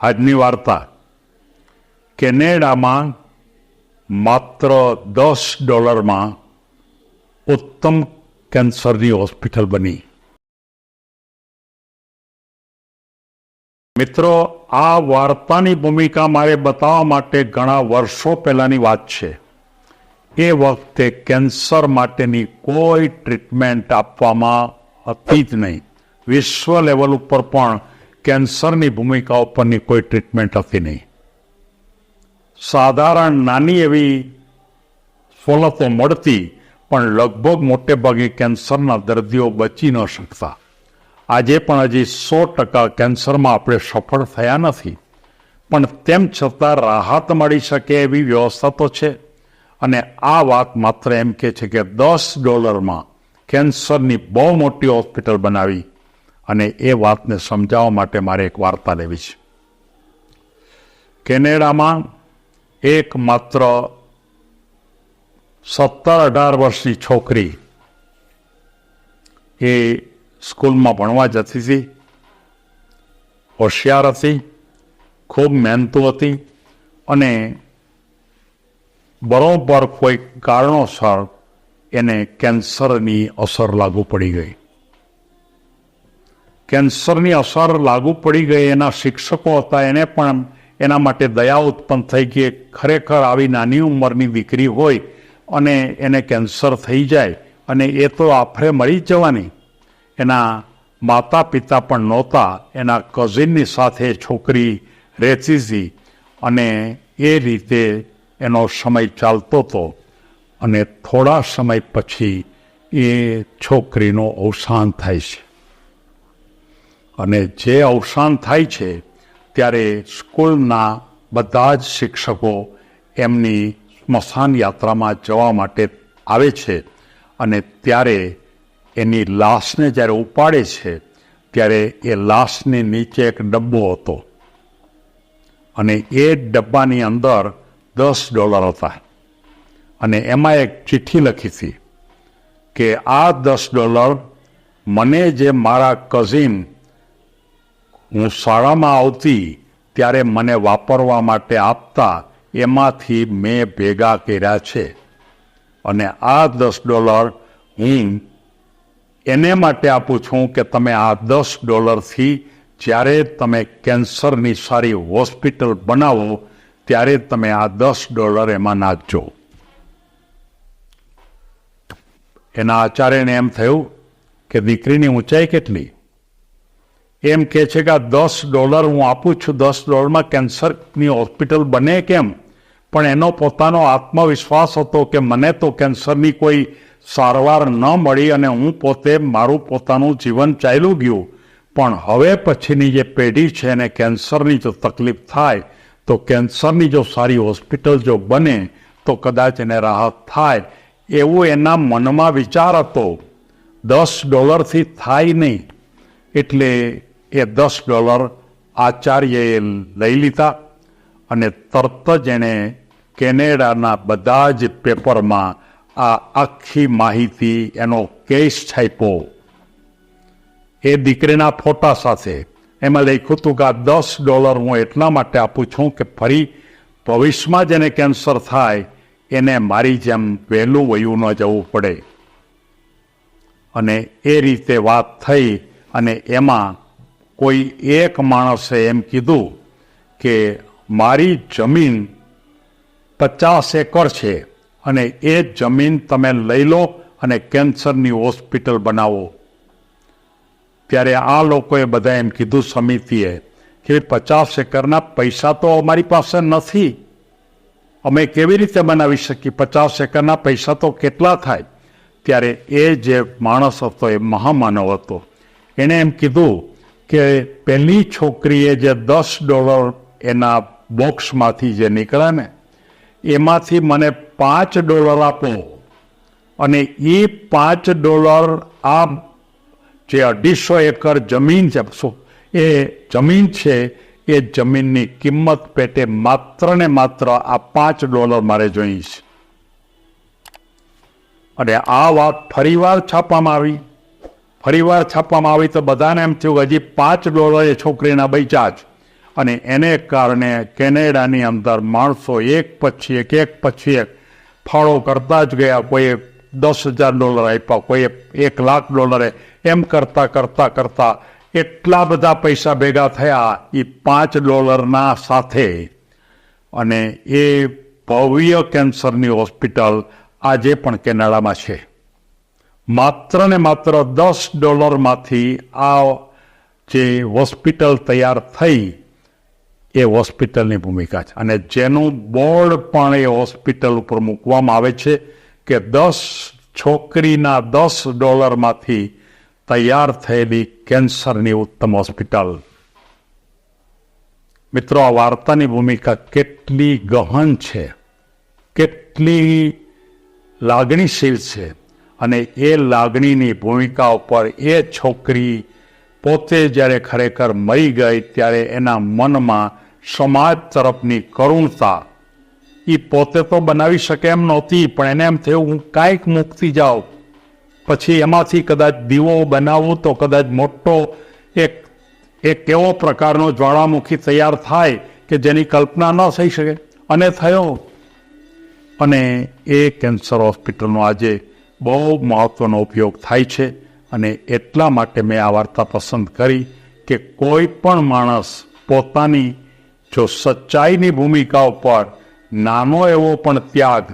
આજની વાર્તા કેનેડામાં માત્ર દસ ડોલરમાં ઉત્તમ કેન્સરની હોસ્પિટલ બની. મિત્રો, આ વાર્તાની ભૂમિકા મારે બતાવવા માટે ઘણા વર્ષો પહેલાની વાત છે. એ વખતે કેન્સર માટેની કોઈ ટ્રીટમેન્ટ આપવામાં હતી જ નહીં. વિશ્વ લેવલ ઉપર પણ કેન્સરની ભૂમિકા ઉપરની કોઈ ટ્રીટમેન્ટ હતી નહીં. સાધારણ નાની એવી સવલતો મળતી, પણ લગભગ મોટે ભાગે કેન્સરના દર્દીઓ બચી ન શકતા. આજે પણ હજી સો ટકા કેન્સરમાં આપણે સફળ થયા નથી. પણ તેમ છતાં રાહત મળી શકે એવી વ્યવસ્થા તો છે. અને આ વાત માત્ર એમ કે છે કે દસ ડોલરમાં કેન્સરની બહુ મોટી હોસ્પિટલ બનાવી અને એ વાતને સમજાવવા માટે મારે એક વાર્તા લેવી છે. કેનેડામાં એક માત્ર સત્તર અઢાર વર્ષની છોકરી એ સ્કૂલમાં ભણવા જતી હતી, હોશિયાર હતી, ખૂબ મહેનતુ હતી અને બરોબર કોઈ કારણોસર એને કેન્સરની અસર લાગુ પડી ગઈ. કેન્સરની અસર લાગુ પડી ગઈ એના શિક્ષકો હતા. એને પણ એના માટે દયા ઉત્પન્ન થઈ કે ખરેખર આવી નાની ઉંમરની દીકરી હોય અને એને કેન્સર થઈ જાય અને એ તો આફરે મળી જવાની. એના માતા પિતા પણ નહોતા. એના કઝિનની સાથે છોકરી રહેતી હતી અને એ રીતે એનો સમય ચાલતો હતો અને થોડા સમય પછી એ છોકરીનું અવસાન થાય છે. અને જે અવસાન થાય છે, ત્યારે સ્કૂલના બધા જ શિક્ષકો એમની સ્મશાન યાત્રામાં જવા માટે આવે છે અને ત્યારે એની લાશને જ્યારે ઉપાડે છે, ત્યારે એ લાશની નીચે એક ડબ્બો હતો. અને એ ડબ્બાની અંદર દસ ડોલર હતા. અને એમાં એક ચિઠ્ઠી લખી હતી કે, આ દસ ડોલર મને જે મારા કઝિન હું શાળામાં આવતી ત્યારે મને વાપરવા માટે આપતા એમાંથી મેં ભેગા કર્યા છે. અને આ દસ ડોલર હું એને માટે આપું છું કે તમે આ દસ ડોલરથી જ્યારે તમે કેન્સરની સારી હોસ્પિટલ બનાવો, ત્યારે તમે આ દસ ડોલર એમાં નાખજો. એના આચાર્યને એમ થયું કે દીકરીની ઊંચાઈ કેટલી? એમ કે છે કે આ દસ ડોલર હું આપું છું. દસ ડોલરમાં કેન્સરની હોસ્પિટલ બને કેમ? પણ એનો પોતાનો આત્મવિશ્વાસ હતો કે મને તો કેન્સરની કોઈ સારવાર ન મળી અને હું પોતે મારું પોતાનું જીવન ચાલ્યું ગયું. પણ હવે પછીની જે પેઢી છે એને કેન્સરની જો તકલીફ થાય, તો કેન્સરની જો સારી હોસ્પિટલ જો બને, તો કદાચ એને રાહત થાય. એવું એના મનમાં વિચાર હતો. દસ ડોલરથી થાય નહીં. એટલે એ દસ ડોલર આચાર્યએ લઈ લીધા અને તરત જ એણે કેનેડાના બધા જ પેપરમાં આ આખી માહિતી એનો કેસ છાપ્યો. એ દીકરીના ફોટા સાથે એમાં લખ્યું હતું કે આ દસ ડોલર હું એટલા માટે આપું છું કે ફરી ભવિષ્યમાં જેને કેન્સર થાય, એને મારી જેમ વહેલું વયું ન જવું પડે. અને એ રીતે વાત થઈ અને એમાં કોઈ એક માણસે એમ કીધું કે મારી જમીન પચાસ એકર છે અને એ જમીન તમે લઈ લો અને કેન્સરની હોસ્પિટલ બનાવો. ત્યારે આ લોકોએ બધા એમ કીધું સમિતિએ કે પચાસ એકરના પૈસા તો અમારી પાસે નથી. અમે કેવી રીતે બનાવી શકીએ? પચાસ એકરના પૈસા તો કેટલા થાય? ત્યારે એ જે માણસ હતો, એ મહામાનવ હતો. એણે એમ કીધું કે પહેલી છોકરીએ જે દસ ડોલર એના બોક્સમાંથી જે નીકળે ને, એમાંથી મને પાંચ ડોલર આપો. અને એ પાંચ ડોલર આ જે અઢીસો એકર જમીન છે એ જમીન છે, એ જમીનની કિંમત પેટે માત્ર ને માત્ર આ પાંચ ડોલર મારે જોઈએ છે અને આ વાત ફરીવાર છાપવામાં આવી. ફરીવાર છાપવામાં આવી તો બધાને એમ થયું હજી પાંચ ડોલર એ છોકરીના બૈચા જ. અને એને કારણે કેનેડાની અંદર માણસો એક પછી એક એક પછી એક ફાળો કરતા જ ગયા. કોઈએ દસ હજાર ડોલર આપ્યા, કોઈએ એક લાખ ડોલરે. એમ કરતા કરતા કરતા એટલા બધા પૈસા ભેગા થયા એ પાંચ ડોલરના સાથે. અને એ ભવ્ય કેન્સરની હોસ્પિટલ આજે પણ કેનેડામાં છે. માત્ર ને માત્ર દસ ડોલરમાંથી આ જે હોસ્પિટલ તૈયાર થઈ, એ હોસ્પિટલની ભૂમિકા છે. અને જેનું બોર્ડ પણ એ હોસ્પિટલ ઉપર મૂકવામાં આવે છે કે દસ છોકરીના દસ ડોલરમાંથી તૈયાર થયેલી કેન્સરની ઉત્તમ હોસ્પિટલ. મિત્રો, આ વાર્તાની ભૂમિકા કેટલી ગહન છે, કેટલી લાગણીશીલ છે. અને એ લાગણીની ભૂમિકા ઉપર એ છોકરી પોતે જ્યારે ખરેખર મરી ગઈ ત્યારે એના મનમાં સમાજ તરફની કરુણતા એ પોતે તો બનાવી શકે એમ નહોતી, પણ એને એમ થયું, હું કાંઈક મુક્તિ જાઉં. પછી એમાંથી કદાચ દીવો બનાવું તો કદાચ મોટો એક એક એવો પ્રકારનો જ્વાળામુખી તૈયાર થાય કે જેની કલ્પના ન થઈ શકે. અને થયો. અને એ કેન્સર હોસ્પિટલનો આજે બહુ મહત્વનો ઉપયોગ થાય છે અને એટલા માટે મેં આ વાર્તા પસંદ કરી કે કોઈ પણ માણસ પોતાની જો સચ્ચાઈની ભૂમિકા ઉપર નાનો એવો પણ ત્યાગ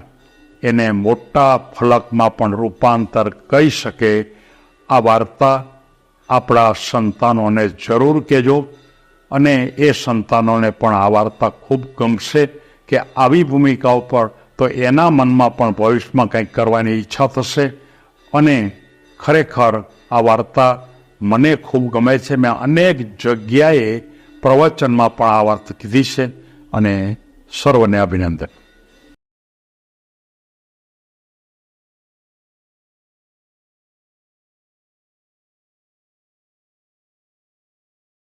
એને મોટા ફલકમાં પણ રૂપાંતર કહી શકે, આ વાર્તા આપણા સંતાનોને જરૂર કહેજો અને એ સંતાનોને પણ આ વાર્તા ખૂબ ગમશે કે આવી ભૂમિકા ઉપર તો એના મનમાં પણ ભવિષ્યમાં કંઈક કરવાની ઈચ્છા થશે અને ખરેખર આ વાર્તા મને ખૂબ ગમે છે. મેં અનેક જગ્યાએ પ્રવચનમાં પણ આ વાર્તા કીધી છે અને સર્વને અભિનંદન.